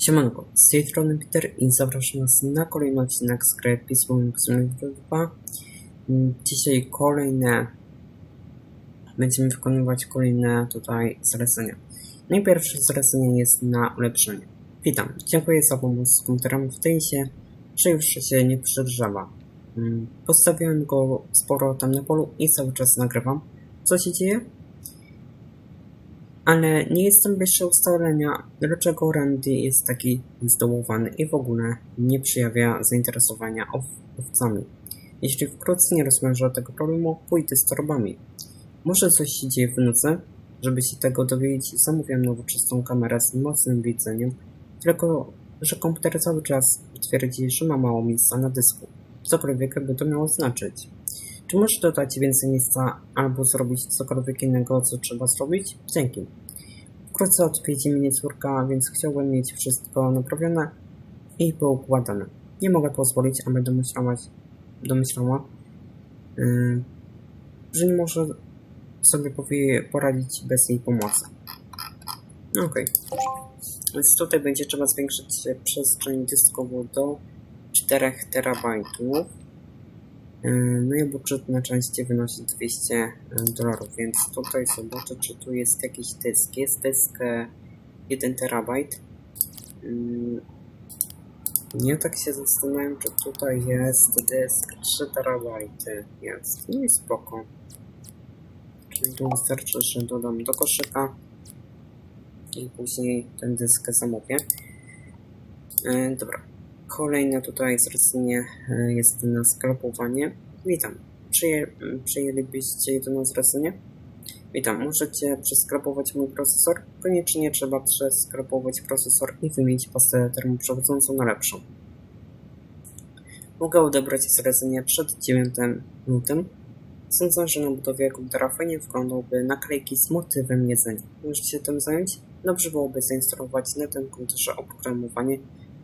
Siemanko, z tej strony Peter i zapraszam Was na kolejny odcinek z gry Simulator 2. Mm, Dzisiaj kolejne... Będziemy wykonywać kolejne tutaj zalecenia. Najpierwsze zalecenie jest na ulepszenie. Witam, dziękuję za pomoc z komputerem w tej się, że już się nie przegrzewa. Mm, Postawiłem go z powrotem na polu i cały czas nagrywam. Co się dzieje? Ale nie jestem bliższy ustalenia, dlaczego Randy jest taki zdołowany i w ogóle nie przejawia zainteresowania ow- owcami. Jeśli wkrótce nie rozwiążę tego problemu, pójdę z torbami. Może coś się dzieje w nocy? Żeby się tego dowiedzieć, zamówiłem nowoczesną kamerę z mocnym widzeniem, tylko że komputer cały czas twierdzi, że ma mało miejsca na dysku. Cokolwiek by to miało znaczyć. Czy możesz dodać więcej miejsca albo zrobić cokolwiek innego, co trzeba zrobić? Dzięki. Wkrótce odwiedzi mnie córka, więc chciałbym mieć wszystko naprawione i poukładane. Nie mogę pozwolić, aby domyślała, domyślała yy, że nie może sobie poradzić bez jej pomocy. Okej. Więc tutaj będzie trzeba zwiększyć przestrzeń dyskową do 4 terabajtów. Yy, No i budżet na części wynosi 200 dolarów, więc tutaj zobaczę, czy tu jest jakiś dysk. Jest dysk e, 1 terabajt. Yy, Nie tak się zastanawiam, czy tutaj jest dysk 3 terabajty. Jest, no i spoko. Czyli tu wystarczy, że dodam do koszyka i później ten dysk zamówię. Yy, Dobra. Kolejne tutaj zlecenie e, jest na sklepowanie. Witam. Przyję, przyjęlibyście jedno zlecenie? Witam. Możecie przesklepować mój procesor? Koniecznie trzeba przesklepować procesor i wymienić pastę termoprzewodzącą na lepszą. Mogę odebrać zlecenie przed 9 lutym. Sądzę, że na budowie komputera fajnie wyglądałby naklejki z motywem jedzenia. Możecie się tym zająć? Dobrze byłoby zainstalować na tym komputerze oprogramowanie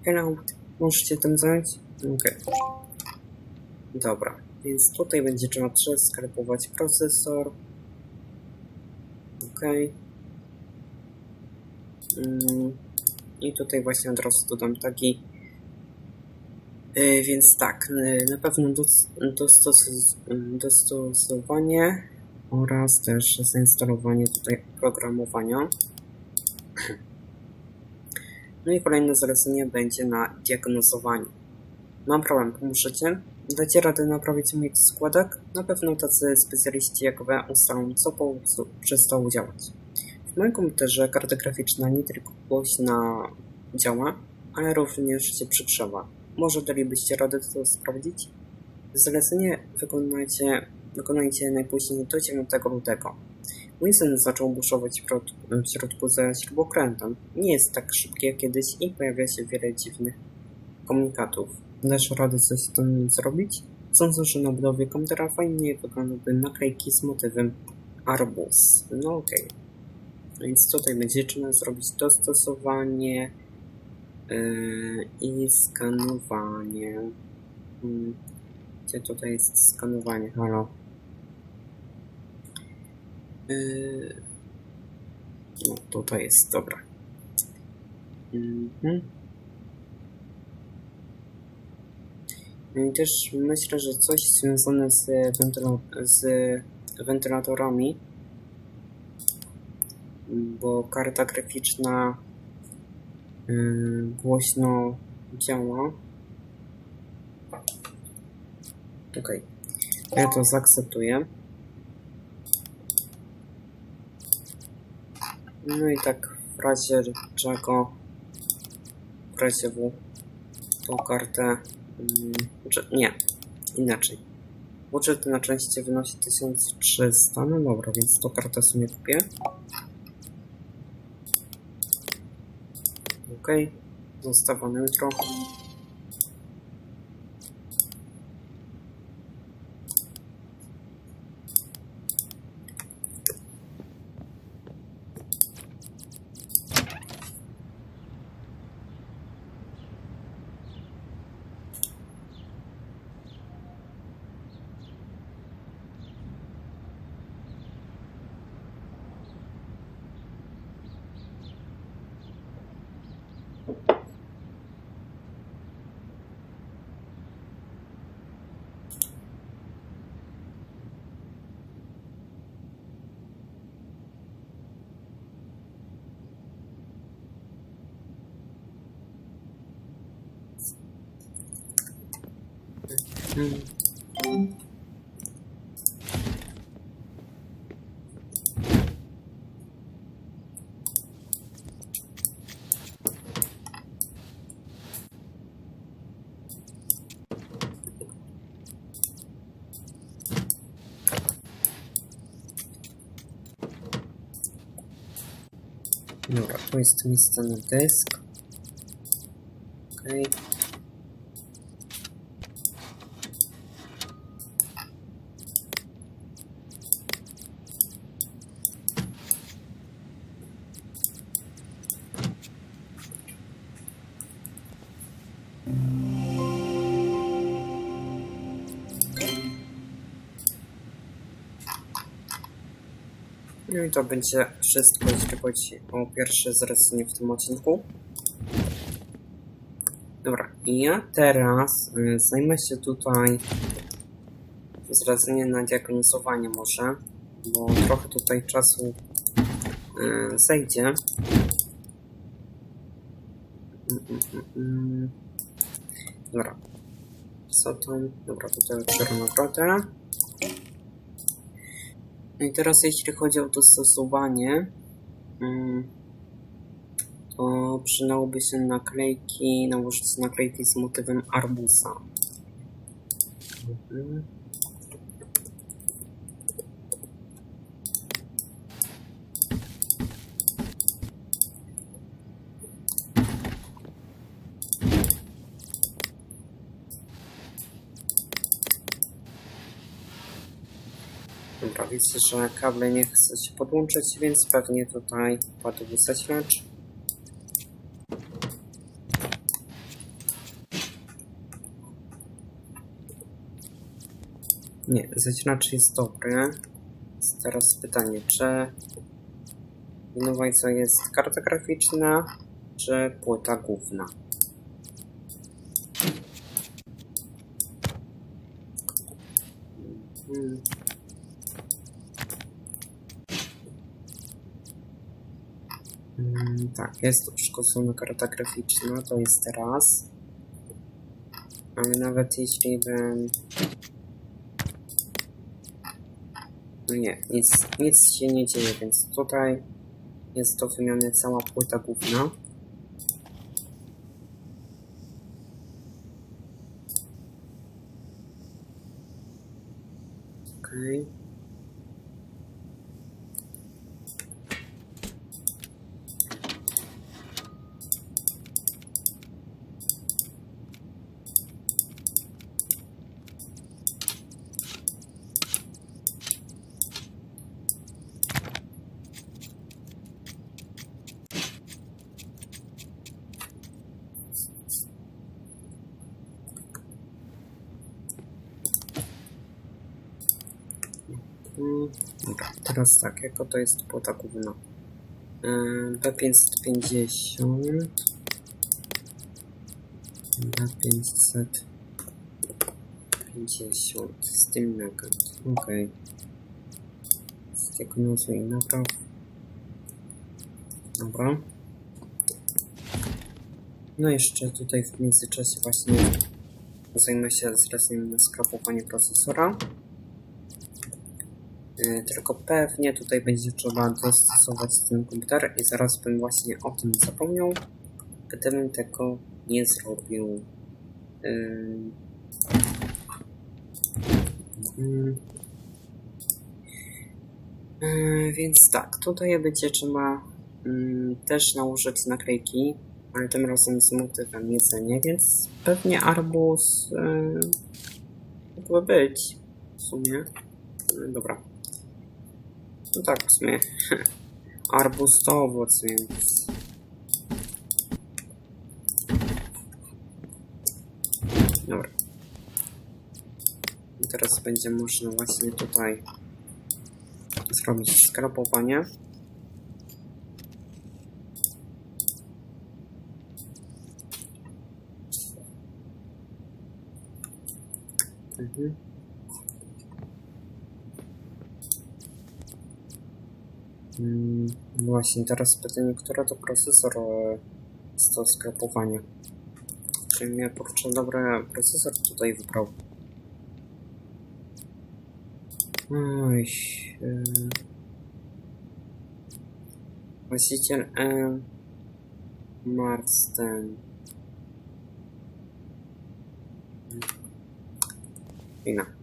Hangout Możecie tym zająć? Okej. Dobra, więc tutaj będzie trzeba przesklepować procesor. Okej. Mm, I tutaj właśnie od razu dodam taki. Yy, więc tak, yy, na pewno dos- dostos- dostosowanie oraz też zainstalowanie tutaj oprogramowania. No i kolejne zalecenie będzie na diagnozowanie. Mam problem, pomożecie? Dacie radę naprawić mój składek? Na pewno tacy specjaliści jak wy ustalą, co po przestało działać. W moim komputerze karta graficzna nie tylko głośna działa, ale również się przygrzewa. Może dalibyście radę to sprawdzić? Zalecenie wykonajcie, wykonajcie najpóźniej do 9 lutego. Syn zaczął buszować w środ- w środku ze śrubokrętem. Nie jest tak szybki jak kiedyś i pojawia się wiele dziwnych komunikatów. Dasz radę coś z tym zrobić? Sądzę, że na budowie komputera fajnie wyglądałby naklejki z motywem arbuz. No okej. Więc tutaj będzie trzeba zrobić dostosowanie yy, i skanowanie. Hmm. Gdzie tutaj jest skanowanie? Halo. No, tutaj jest, dobra. Mhm. No i też myślę, że coś związane z, z wentylatorami, bo karta graficzna yy, głośno działa. Okej, ja to zaakceptuję. No i tak w razie czego, w razie W, tą kartę, mm, nie, inaczej. Budżet na części wynosi 1300, no dobra, więc tą kartę sobie kupię. Ok, zostawa na Dobra, tu jest na dysk. Okej. No i to będzie wszystko, jeśli chodzi o pierwsze zlecenie w tym odcinku. Dobra, i ja teraz y, zajmę się tutaj zleceniem na diagnozowanie może, bo trochę tutaj czasu zejdzie. Mm, mm, mm, mm. Dobra. Co tam? Dobra, tutaj otwieram nagrodę. No i teraz jeśli chodzi o dostosowanie, mm, to przydałoby się naklejki, nałożyć naklejki z motywem arbusa. Mhm. Widzę, że kable nie chce się podłączyć, więc pewnie tutaj padł zasilacz. Nie, zasilacz jest dobry. Teraz pytanie, czy winowajca jest karta graficzna, czy płyta główna? Hmm. Mm, tak, jest uszkodzona karta graficzna, to jest teraz. Ale nawet jeśli bym... No nie, nic, nic się nie dzieje, więc tutaj jest do wymiany cała płyta główna. Dobra, teraz tak, jako to jest płyta główna. Yy, B550 B550 Steam Nugget, ok Zdiagnozuj napraw. Dobra. No jeszcze tutaj w międzyczasie właśnie zajmę się zleceniem na skrapowanie procesora tylko pewnie tutaj będzie trzeba dostosować ten komputer i zaraz bym właśnie o tym zapomniał, gdybym tego nie zrobił. Yy... Mm. Yy, więc tak, tutaj będzie trzeba mm, też nałożyć naklejki, ale tym razem z motywem jedzenia, więc pewnie arbuz yy, mógłby być w sumie. Dobra. No tak, w sumie. Arbuz to owoc, więc... Dobra. I teraz będzie można właśnie tutaj zrobić skrapowanie. Właśnie, teraz pytanie, która to procesor e, z do sklepowania? Czy mnie kurczę dobry procesor tutaj wybrał? Oj, yy... Właściciel e... Marston. Ina.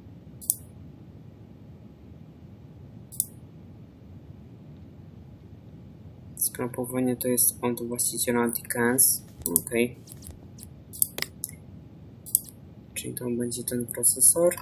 Skrapowanie to jest od właściciela Dickens. Okej. Czyli to będzie ten procesor.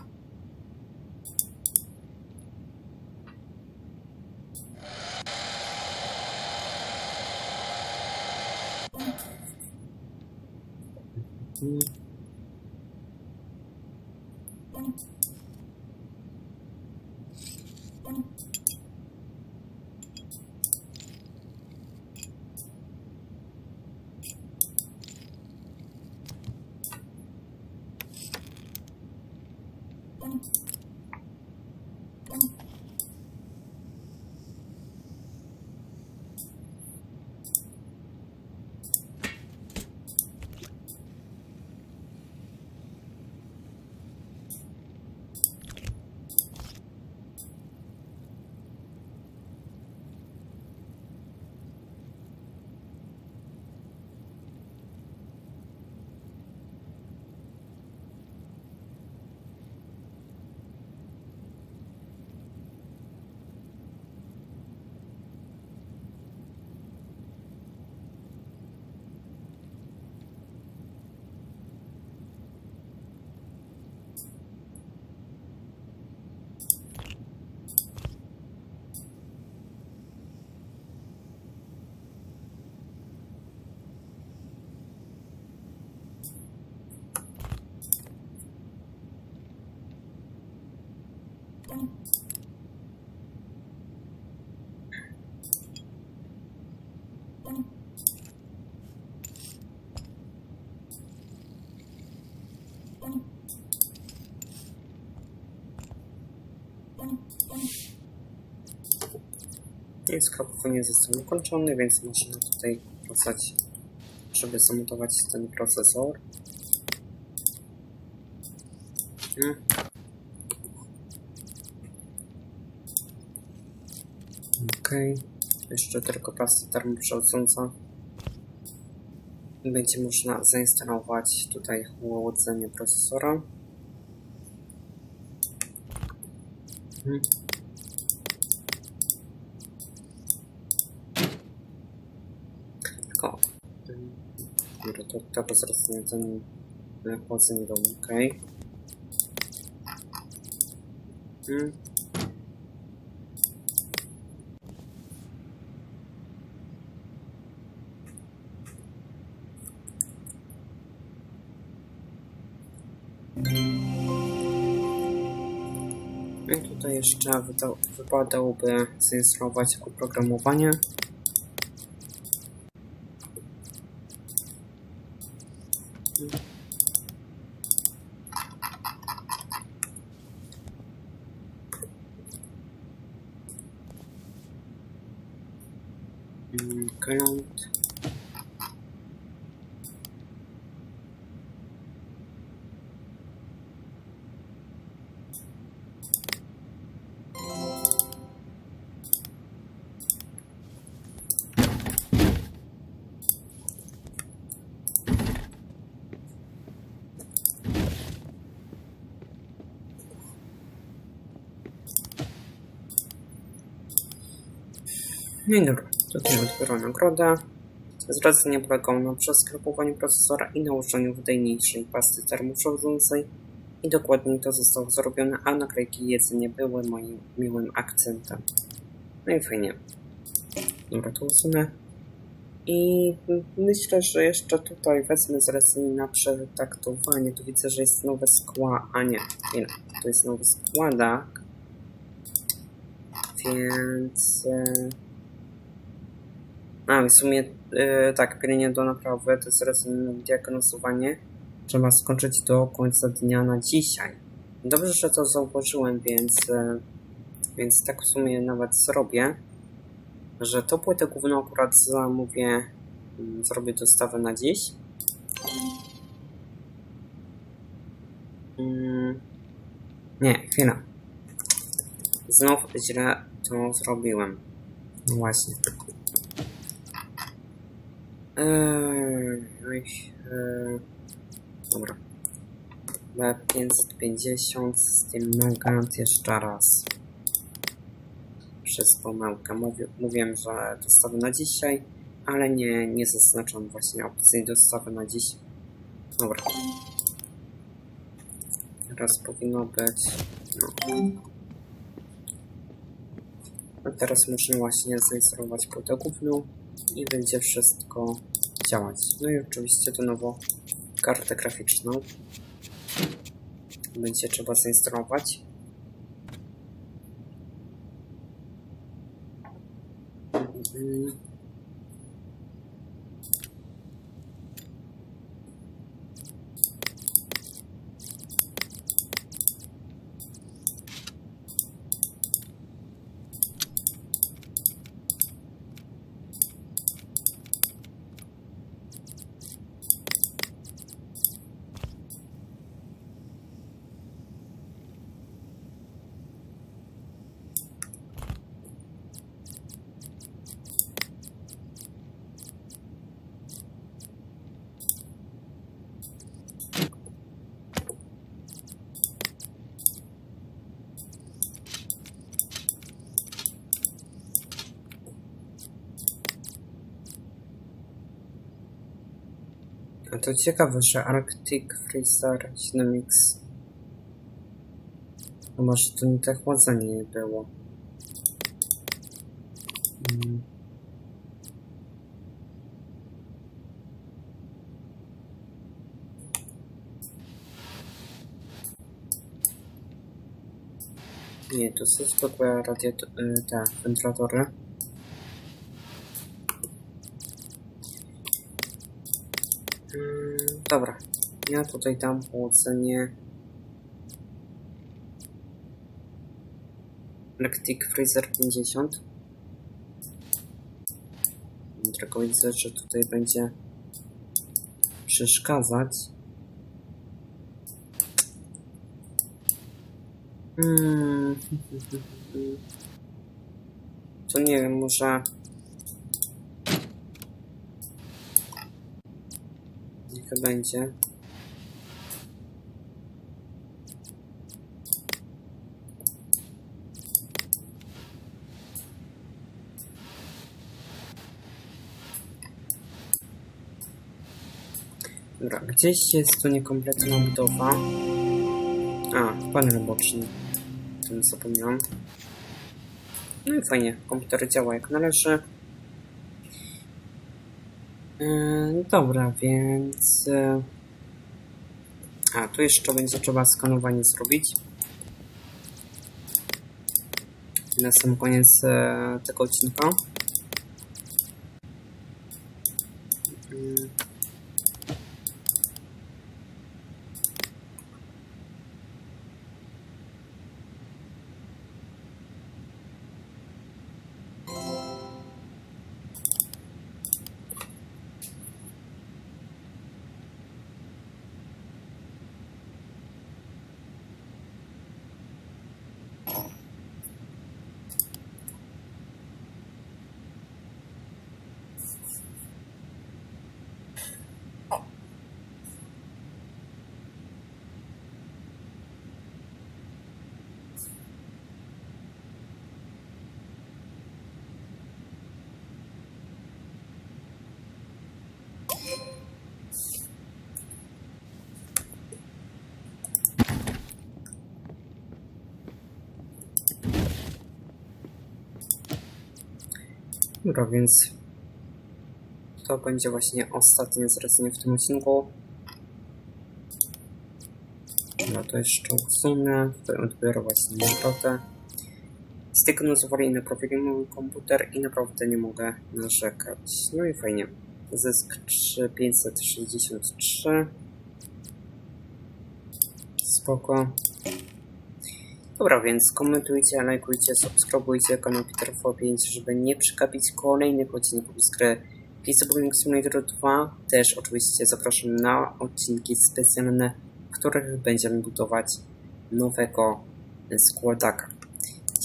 Mhm. Więc skrapowanie został ukończony, więc maszyna tutaj wracać, żeby zamontować ten procesor. Hmm. Okej, jeszcze tylko pasta termoprzechodząca. Będzie można zainstalować tutaj chłodzenie procesora. Hmm. Tylko. ym, To tego wzrastanie ten e, chłodzenie do ok. Hmm. I tutaj jeszcze wyda- wypadałoby zainstalować oprogramowanie. Mm, No dobra, tutaj odbiorę nagrodę. Zlecenie polegało na przeskrapowaniu procesora i nałożeniu wydajniejszej pasty termoprzewodzącej i dokładniej to zostało zrobione, a naklejki jedzenie były moim miłym akcentem. No i fajnie. Dobra, to usunę. I myślę, że jeszcze tutaj wezmę zlecenie na przetaktowanie. Tu widzę, że jest nowe skła, a nie, nie, to jest nowy składak. Więc... a, w sumie e, tak, pielenie do naprawy to jest rozumiem diagnozowanie. Trzeba skończyć do końca dnia na dzisiaj. Dobrze, że to zauważyłem, więc, e, więc tak w sumie nawet zrobię, że to płytę główną akurat zamówię, mm, zrobię dostawę na dziś. Mm, nie, chwila. Znów źle to zrobiłem. No właśnie. Eee, oj, eee, dobra. B550 z tym Megant jeszcze raz. Przez pomyłkę. Mówi, mówiłem, że dostawy na dzisiaj, ale nie, nie zaznaczam właśnie opcji dostawy na dziś. Dobra. Teraz powinno być. No. A teraz muszę właśnie zainstalować płytę główną i będzie wszystko działać. No i oczywiście to nowo kartę graficzną będzie trzeba zainstalować. Mhm. To ciekawe, że Arctic Freezer Dynamics. A może to nie tak chłodzenie nie było. Mm. Nie, to są zwykłe radiato- y, te wentylatory. Dobra, ja tutaj dam chłodzenie Arctic Freezer 50. Tylko widzę, że tutaj będzie przeszkadzać. Hmm. To nie wiem, może... Niech będzie. Dobra, gdzieś jest tu niekompletna budowa. A, panel boczny. O tym zapomniałam. No i fajnie, komputer działa jak należy. Yy, dobra, więc... Yy... A, tu jeszcze będzie trzeba skanowanie zrobić. Na sam koniec e, tego odcinka. Dobra, więc to będzie właśnie ostatnie zlecenie w tym odcinku. No to jeszcze usunę, tutaj odbiorę właśnie naprawdę. Zdiagnozowali naprawili mój komputer i naprawdę nie mogę narzekać. No i fajnie. Zysk 3563. Spoko. Dobra, więc komentujcie, lajkujcie, subskrybujcie kanał Peterfo 5, żeby nie przegapić kolejnych odcinków z gry Pizza Bowling Simulator 2. Też oczywiście zapraszam na odcinki specjalne, w których będziemy budować nowego składaka.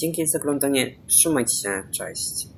Dzięki za oglądanie. Trzymajcie się. Cześć.